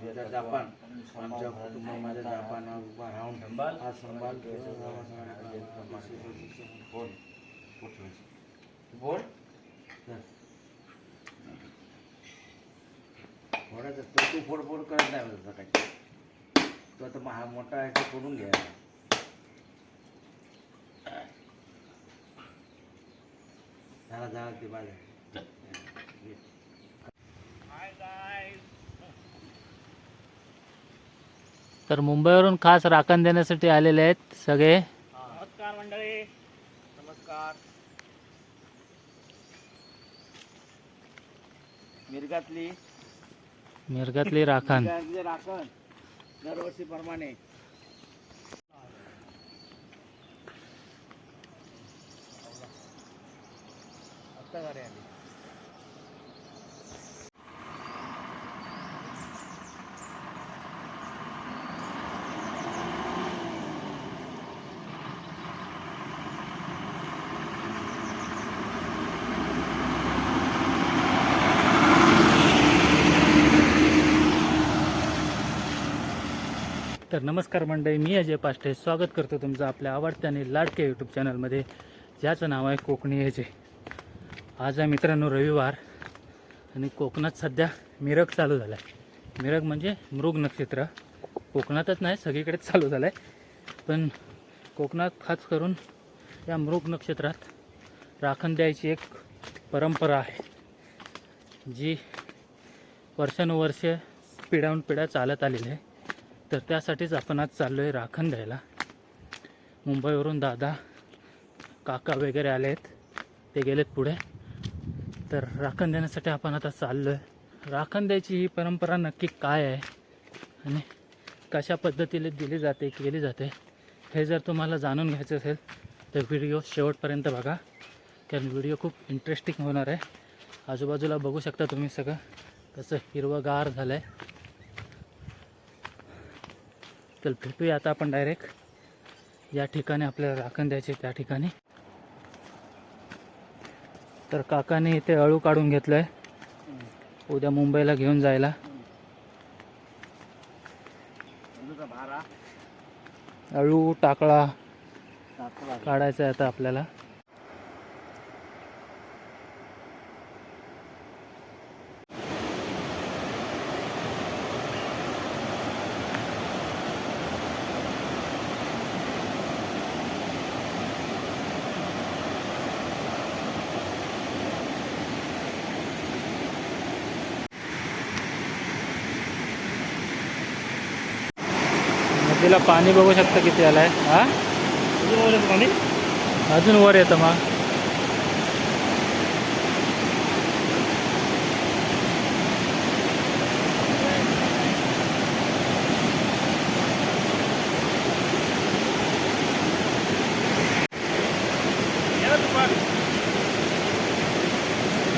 आमच्या जापान आमच्या कुटुंबामध्ये जापान उभा राहून हा ठेव. बोल. बोल. फोडायचं तो तू फोड फोड करत नाही म्हणत सकाळी. तो आता महा मोठा आहे तो फोडून घ्या झाला झाला ते बाजार. तर मुंबईवरून खास राखण देण्यासाठी आलेले आहेत सगळे. नमस्कार मंडळी. नमस्कार. मिरगातली. मिरगातली राखण. राखण. दरवर्षीप्रमाणे आत्ता तर नमस्कार मंडळी मी अजय पाष्टे. स्वागत करतो तुमचं आपल्या आवडत्या आणि लाडक्या यूट्यूब चॅनलमध्ये ज्याचं नाव आहे कोकणी अजय. आज आहे मित्रांनो रविवार आणि कोकणात सध्या मिरग चालू झाला आहे मिरग म्हणजे मृग नक्षत्र. कोकणातच नाही सगळीकडेच चालू झालं आहे पण कोकणात खास करून या मृग नक्षत्रात राखण द्यायची एक परंपरा आहे जी वर्षानुवर्ष पिढ्याहून पिढ्या चालत आलेली आहे. तर त्यासाठीच आपण आज चाललो आहे राखण द्यायला. मुंबईवरून दादा काका वगैरे आले आहेत ते गेलेत पुढे. तर राखण देण्यासाठी आपण आता चाललो आहे राखण द्यायची ही परंपरा नक्की काय आहे आणि कशा पद्धतीने दिली जाते केली जाते हे जर तुम्हाला जाणून घ्यायचं असेल तर व्हिडिओ शेवटपर्यंत बघा. कारण व्हिडिओ खूप इंटरेस्टिंग होणार आहे. आजूबाजूला बघू शकता तुम्ही सगळं. कसं हिरवंगार झालं आहे तर भेटूया आता आपण डायरेक्ट या ठिकाणी आपल्याला राखण द्यायचे त्या ठिकाणी. तर काकाने इथे अळू काढून घेतलं आहे उद्या मुंबईला घेऊन जायला. अळू टाकळा. काढायचा आहे आता आपल्याला. नदीला पाणी बघू शकता किती आलंय. हा? अजून वर येतं मग.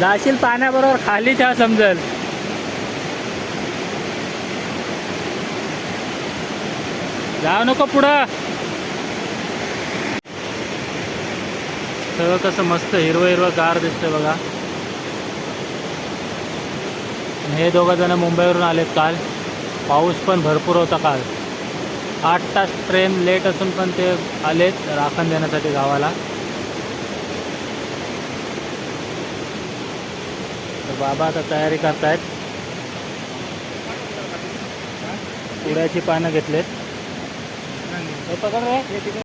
जाशील पाण्याबरोबर खाली ठेवा समजेल. जाऊ नको पुढं. सगळं कसं मस्त हिरवं हिरवं गार दिसतंय बघा. हे दोघं जण मुंबईवरून आलेत काल. पाऊस पण भरपूर होता काल. आठ तास ट्रेन लेट असून पण ते आलेत राखण देण्यासाठी गावाला. तर बाबा आता तयारी करतायत. पुड्याची पानं घेतलेत. पकड रे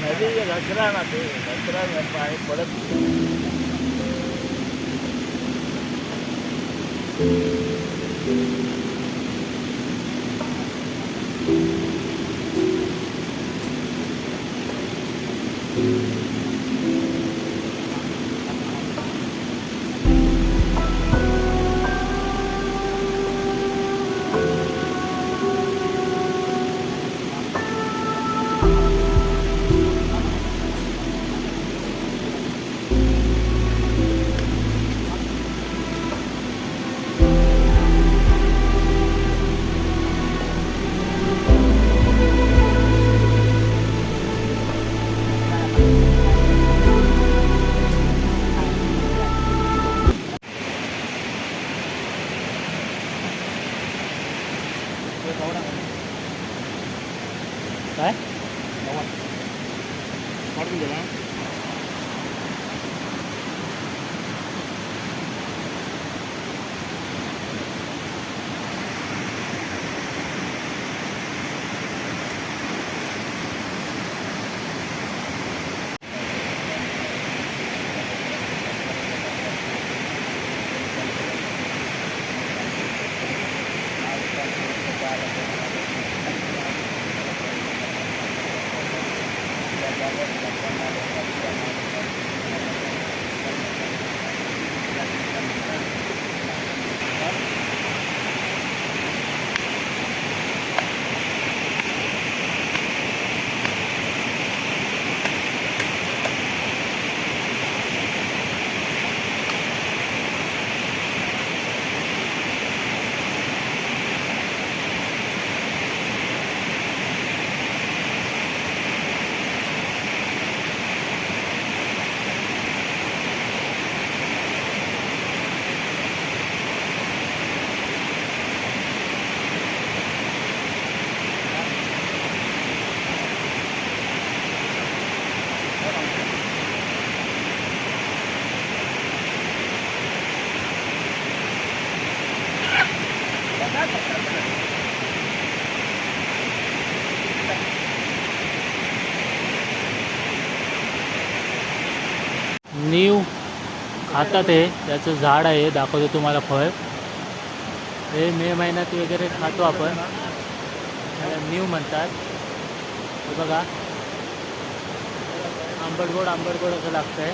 નદી રસરા નથી રસરા પાણી પડે नीव खातात हे. त्याचं झाड आहे दाखवतो तुम्हाला फळ. हे मे महिन्यात वगैरे खातो आपण. त्याला नीव म्हणतात. हे बघा. आंबट गोड आंबट गोड असं लागतंय.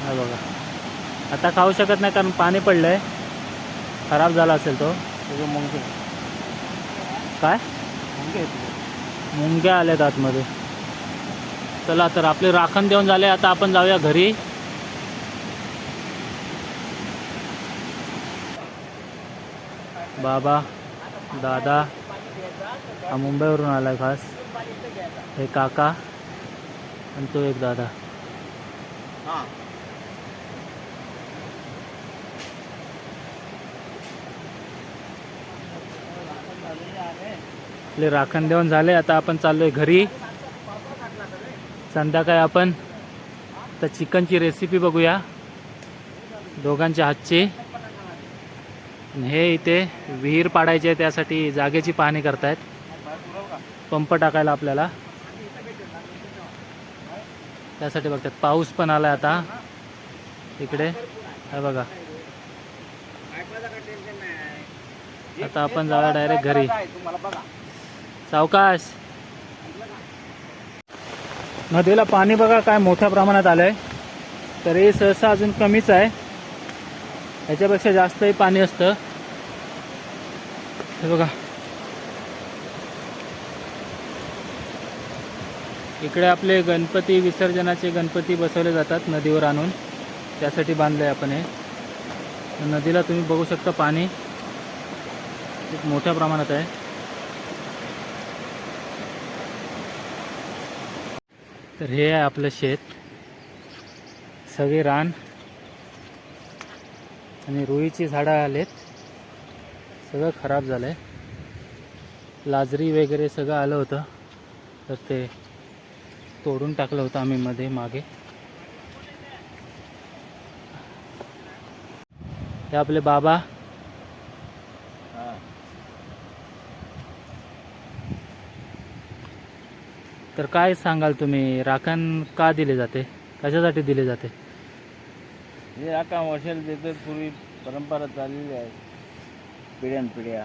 हा बघा. आता खाऊ शकत नाही कारण पाणी पडलंय. खराब झाला असेल तो काय? मुंग्या आल्यात आतमध्ये. चला तर आपले राखण देऊन झाले आता आपण जाऊया घरी. बाबा दादा हा मुंबईवरून आलाय खास. हे काका आणि तो एक दादा. आपले राखण देऊन झाले. आता आपण चाललोय घरी. संध्याकाळी आपण तर चिकनची रेसिपी बघूया. दोघांच्या हातची. हे इथे विहीर पाडायची आहे त्यासाठी जागेची पाहणी करतायत. पंप टाकायला आपल्याला. त्यासाठी बघतात पाऊस पण आला आता. इकडे हे बघा. आता आपण जाऊया डायरेक्ट घरी. तुम्हाला बघा सावकाश. नदीला पाणी बघा काय मोठ्या प्रमाणात आलंय. तरी सहसा अजून कमीच आहे. ह्याच्यापेक्षा जास्तही पाणी असतं. हे बघा. इकडे आपले गणपती विसर्जनाचे गणपती बसवले जातात नदीवर आणून. त्यासाठी बांधले आपण हे. नदीला तुम्ही बघू शकता पाणी. खूप मोठ्या प्रमाणात आहे. तर हे आहे आपलं शेत. सगळे रान आणि रुईची झाडं आलेत. सगळं खराब झालं आहे लाजरी वगैरे सगळं आलं होतं. तर ते तोडून टाकलं होतं आम्ही मध्ये मागे. हे आपले बाबा तर काय सांगाल तुम्ही? राखण का दिले जाते? कशासाठी दिले जाते? हे राखा वर्षाला देतात पूर्वी परंपरा चाललेली आहे. पिढ्यानपिढ्या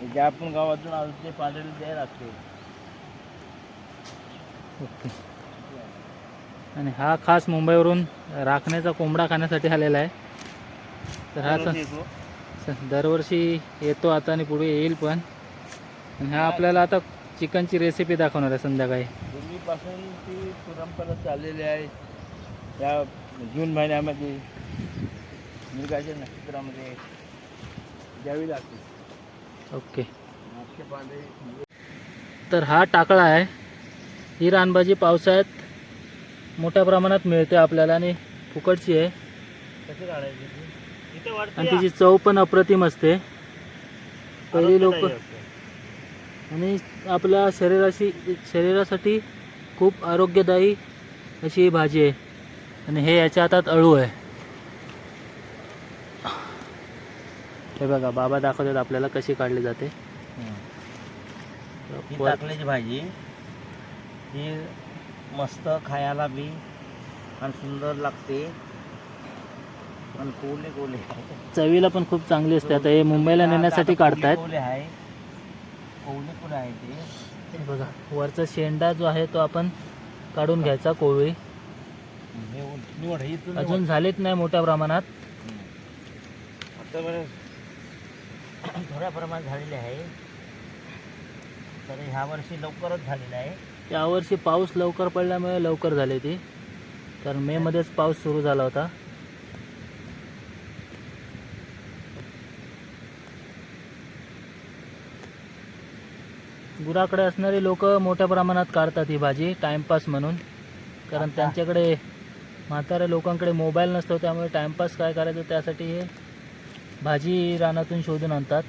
हे जे आपण गावातून आलो ते पाण्याला द्यायला लागते. ओके. आणि हा खास मुंबईवरून राखण्याचा कोंबडा खाण्यासाठी आलेला आहे. तर हा सण दरवर्षी येतो आता आणि पुढे येईल पण. आणि हा. आपल्याला आता चिकनची रेसिपी दाखवणार आहे संध्याकाळी. पूर्वीपासून ती परंपरा चाललेली आहे. या जून महिन्यामध्ये मृगाच्या नक्षत्रामध्ये द्यावी लागते. ओके. तर हा टाकळा आहे. ही रानभाजी पावसाळ्यात मोठ्या प्रमाणात मिळते आपल्याला आणि फुकटची आहे. आणि तिची चव पण अप्रतिम असते. पहिली लोक आणि आपल्या शरीराशी शरीरासाठी खूप आरोग्यदायी अशी ही भाजी आहे. आणि हे याच्या हातात अळू आहे. हे बघा बाबा दाखवतात आपल्याला कशी काढली जाते. ही टाकल्याची भाजी ही मस्त खायला बी आणि सुंदर लागते. आणि कोले कोले चवीला पण खूप चांगली असते. आता हे मुंबईला नेण्यासाठी काढतायत. कोले आहे ते? हे बघा वरचा शेंडा जो आहे तो आपण काढून घ्यायचा कोवळी. अजून झालीच नाही मोठ्या प्रमाणात. थोड्या प्रमाणात झालेले आहे. तर ह्या वर्षी लवकरच झालेलं आहे. यावर्षी पाऊस लवकर पडल्यामुळे लवकर झाली ती. तर मे मध्येच पाऊस सुरू झाला होता. गुराकडे असणारी लोक मोठ्या प्रमाणात काढतात ही भाजी टाइमपास म्हणून. कारण त्यांच्याकडे म्हाताऱ्या लोकांकडे मोबाईल नसतो त्यामुळे टाइमपास काय करायचं त्यासाठी हे भाजी रानातून शोधून आणतात.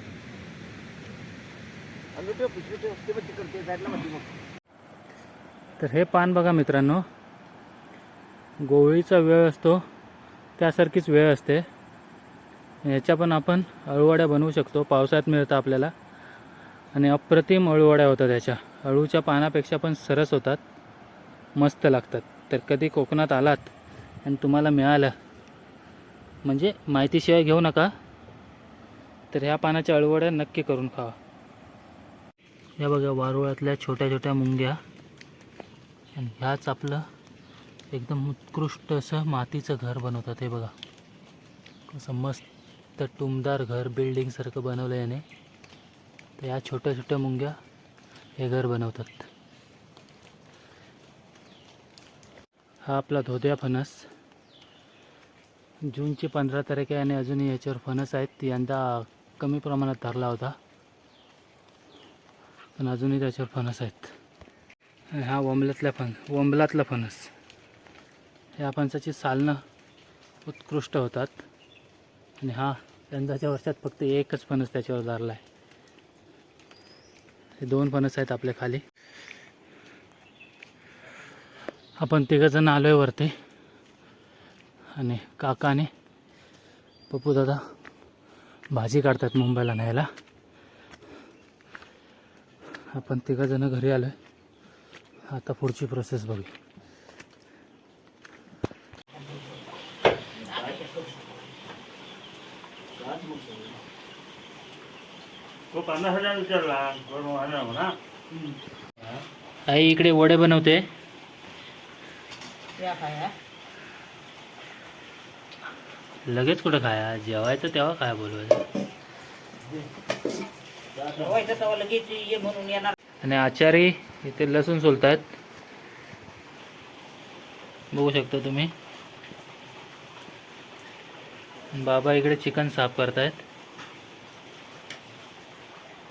तर हे पान बघा मित्रांनो. गोळीचा वेळ असतो त्यासारखीच वेळ असते. याच्या पण आपण अळूवड्या बनवू शकतो पावसाळ्यात मिळतं आपल्याला. आणि अप्रतिम अळूवड्या होतात त्याच्या अळूच्या पानापेक्षा पण सरस होतात. मस्त लागतात. तर कधी कोकणात आलात आणि तुम्हाला मिळालं म्हणजे माहितीशिवाय घेऊ नका तर ह्या पानाच्या अळवड्या नक्की करून खावा. या बघा वारुळातल्या छोट्या छोट्या मुंग्या. आणि ह्याच आपलं एकदम उत्कृष्ट असं मातीचं घर बनवतात. हे बघा कसं मस्त टुमदार घर बिल्डिंगसारखं बनवलं याने. तर या छोट्या छोट्या मुंग्या हे घर बनवतात. हा आपला धोद्या फणस. जूनची पंधरा तारीख आहे आणि अजूनही याच्यावर फणस आहेत. यंदा कमी प्रमाणात धरला होता. पण अजूनही त्याच्यावर फणस आहेत. आणि हा वंबलातला फण वंबलातला फणस. या फणसाची सालनं उत्कृष्ट होतात. आणि हा यंदाच्या वर्षात फक्त एकच फणस त्याच्यावर धरला आहे. हे दोन फणस आहेत आपल्या खाली. आपण तिघंजण आलो आहे वरती. आणि काका आणि पप्पू दादा भाजी काढतात मुंबईला न्यायला. आपण तिघंजणं घरी आलो आहे आता पुढची प्रोसेस बघू आई इकडे वडे बनवते. लगेच कुठं खाया? जेवायचं तेव्हा काय बोलवायचं. आणि आचारी इथे लसूण सोलतायत. बघू शकता तुम्ही. बाबा इकडे चिकन साफ करतायत.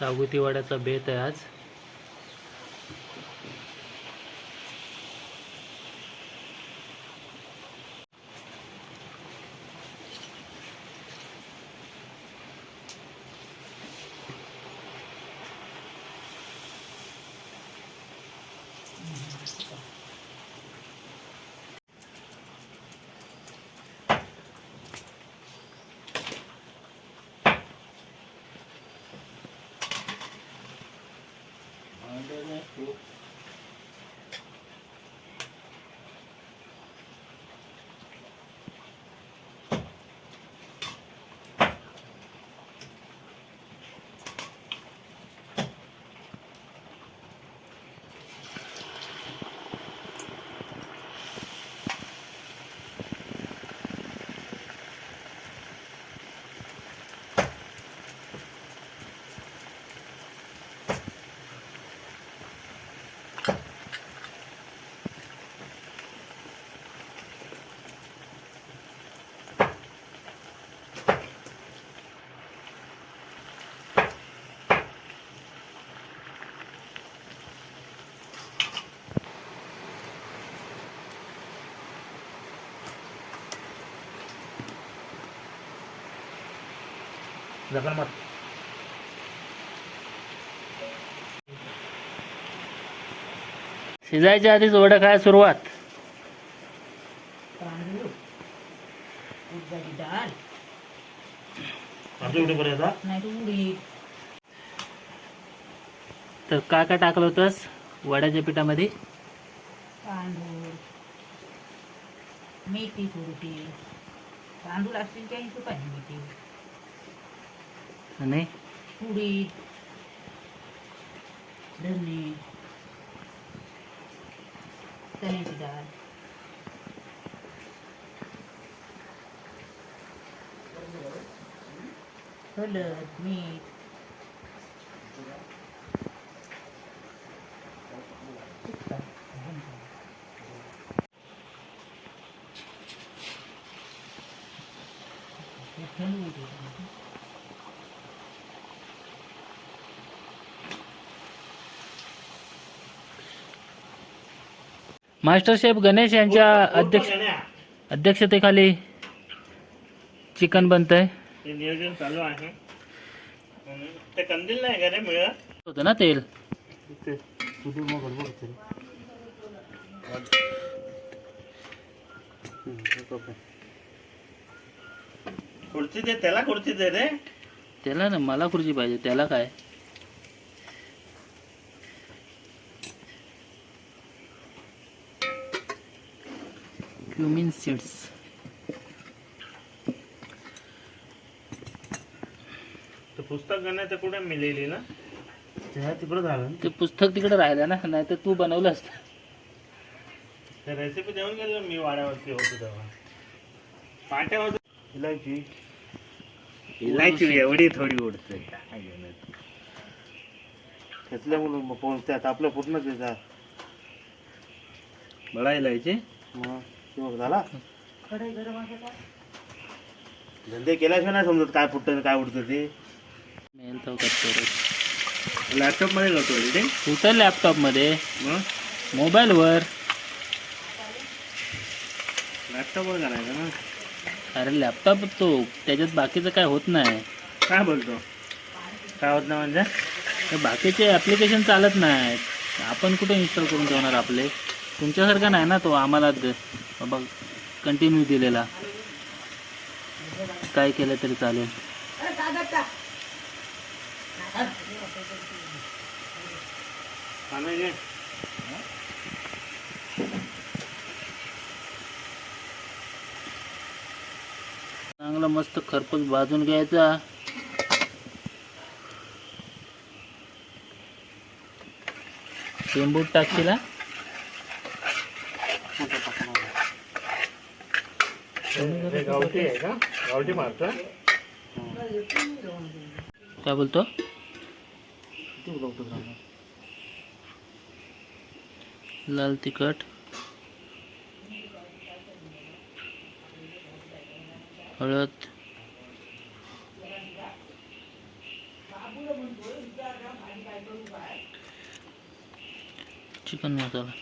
सागुतीवाड्याचा बेत आहे आज. जगन मत शिजायच्या आधीच वडं काय सुरुवात. तर काय काय टाकलं होतंस वड्याच्या पिठामध्ये? तांदूळ. मेथी थोडीशी तांदूळ असतील त्या हिशोबाने मेथी. Ano eh? Kulit. Dami. Dami eh. si Dad. Salad, meat. Master chef Ganesh यांच्या अध्यक्ष अध्यक्षतेखाली चिकन बनतंय. ते नियोजन चालू आहे. ते कंदील नाही का रे मिळत होतं ना तेल? खुर्ची दे त्याला खुर्ची दे रे. त्याला ना मला खुर्ची पाहिजे त्याला काय? क्युमिन सीड्स ते पुस्तक गण्याचं कुठे मिळेली ना? तिकडं झालं ते पुस्तक तिकडे राहिलं ना नाही तर तू बनवलं असतं. ते रेसिपी देऊन गेलो मी वाड्यावरती होतो तेव्हा. पाट्यावर इलायची. इलायची एवढी थोडी उडते. घेतल्यामुळं पोहोचतात आपलं पूर्ण त्याचा बळा इलायची? मग? शिवक झाला. धंदे केल्याशिवाय नाही समजत काय फुटतं काय उडतं ते. मेल तो करतो रे लॅपटॉपमध्ये जातो ते. कुठं लॅपटॉपमध्ये मग? मोबाईलवर. लॅपटॉपवर करायचं ना. अरे लॅपटॉप तो त्याच्यात बाकीचं काय होत नाही. काय बोलतो? काय होत नाही म्हणजे? तर बाकीचे ॲप्लिकेशन चालत नाहीत. आपण कुठे इन्स्टॉल करून ठेवणार आपले? तुमच्यासारखा नाही ना तो आम्हाला बघ कंटिन्यू दिलेला. काय केलं तरी चालेल. चांगला मस्त खरपूस भाजून घ्यायचा. लिंबू टाकशील आहे काय? बोलतो लाल तिखट हळद चिकन मसाला।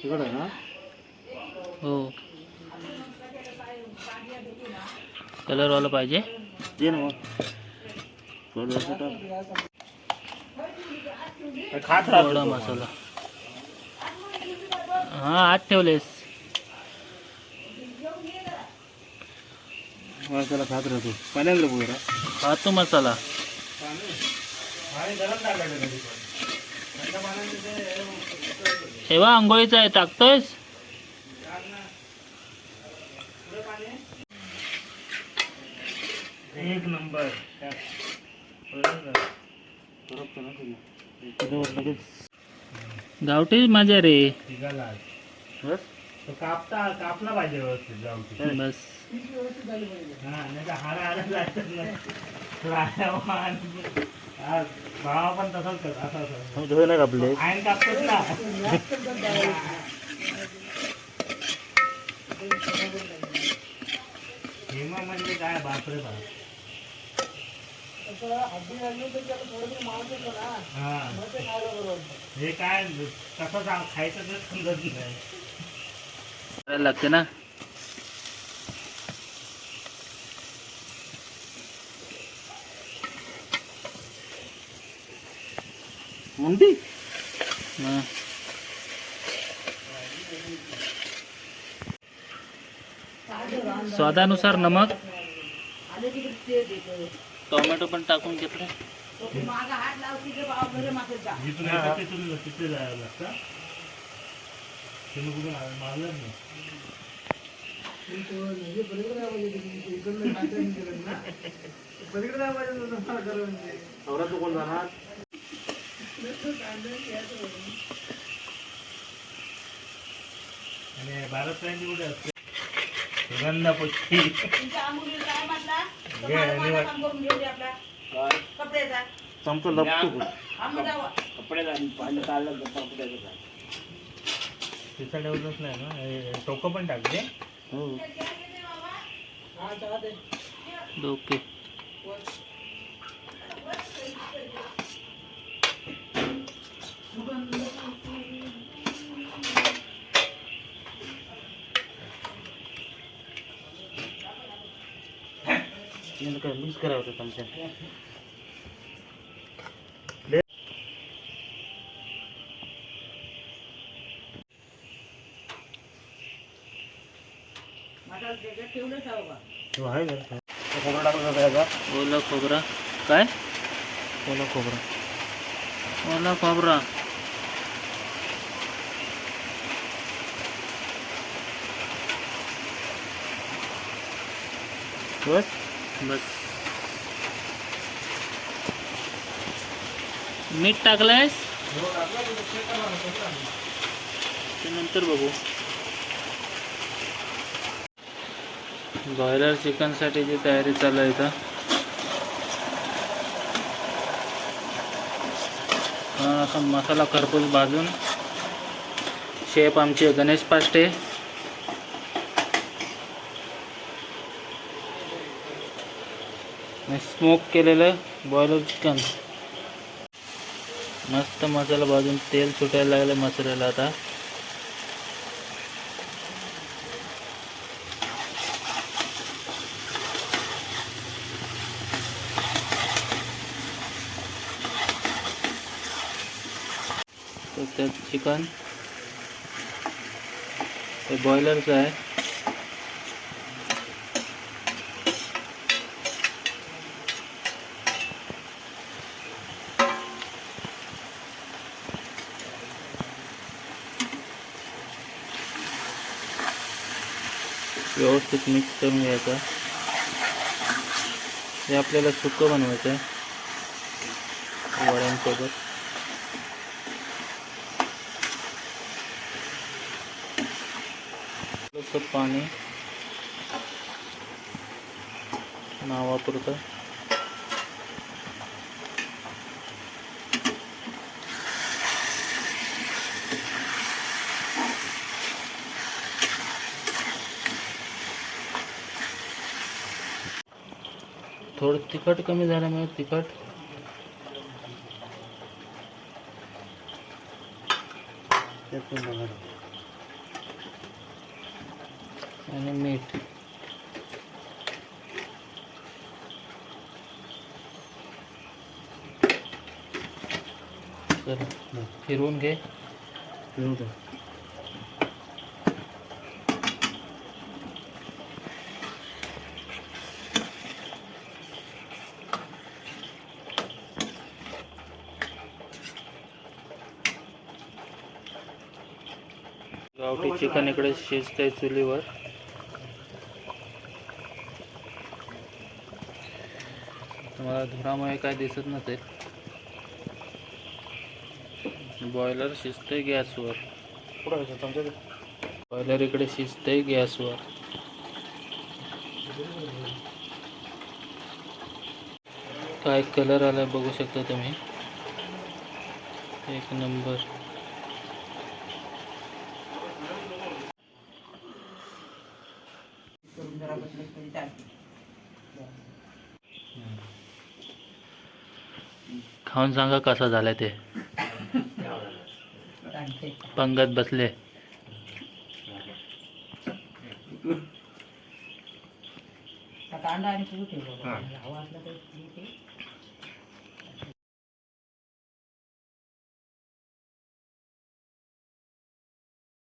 तिकडे ना? हो. कलरवाला पाहिजे. ये ना मग. खात. मसाला. हा आत ठेवलेस. मसाला खात राहतो. पहिल्यांदा बोल खातो मसाला हेवा आंघोळीचा आहे टाकतोयस? एक नंबर. गावठी माझ्या रे. बस. तो कापता कापला पाहिजे व्यवस्थित जाऊ बस. हा नाही तर हारा हारा जायचं नाही. राजा आणि- हा, भावा पण तसाच कर असं असं. धुवे नाही कापले. आयन कापतोच ना. हेमा म्हणजे काय? बापरे बाप. हा. हे काय कसं सांग खायचं समजत नाही. लागते ना मुंडी हा. स्वादानुसार नमक ते टोमॅटो पण टाकून घेतलं तुम्ही कुठून आले? मारलं नाही. नवरा तू कोण जाणार? आणि असते? सुगंधा आंघोळीला काय म्हटला तो घे, माझा निवड. माझा काम करून घेऊ दे आपला कपड्याचा चमचा लपतो कुठं? आम्ही जावा तिचा डेव्हलप नाही ना? हे टोकं पण टाकले हो. ओके काय मिक्स करावं होतं चमचा ओला खोबरा काय? ओला खोबरा। ओला खोबरा। बस। बस। मीठ टाकलंयस? नंतर बघू. बॉयलर चिकनसाठीची तयारी चालू आहे इथं. हा असा मसाला खरपूस भाजून. शेप आमचे गणेश पाष्टे स्मोक केलेलं बॉयलर चिकन मस्त मसाला भाजून तेल सुटायला लागलं मसाल्याला आता. शकता त्यात चिकन. हे बॉयलरचं आहे. व्यवस्थित मिक्स करून घ्यायचा. हे आपल्याला सुकं बनवायचं आहे. वड्यांसोबत. थोडंसं पाणी नावापुरतं. थोडं तिखट कमी झाल्यामुळे तिखट त्यातून आणि मीठ. चला फिरवून घे. गावठी चिकन इकडे शिजतंय चुलीवर. धुरामुळे काय दिसत नसेल. बॉयलर शिजतंय गॅसवर. बॉयलर इकडे शिजते गॅसवर. काय कलर आलाय बघू शकता तुम्ही? एक नंबर करून जरा बसलं तरी चालते खाऊन सांगा कसा झालं ते. पंगत बसले. कांदा आणि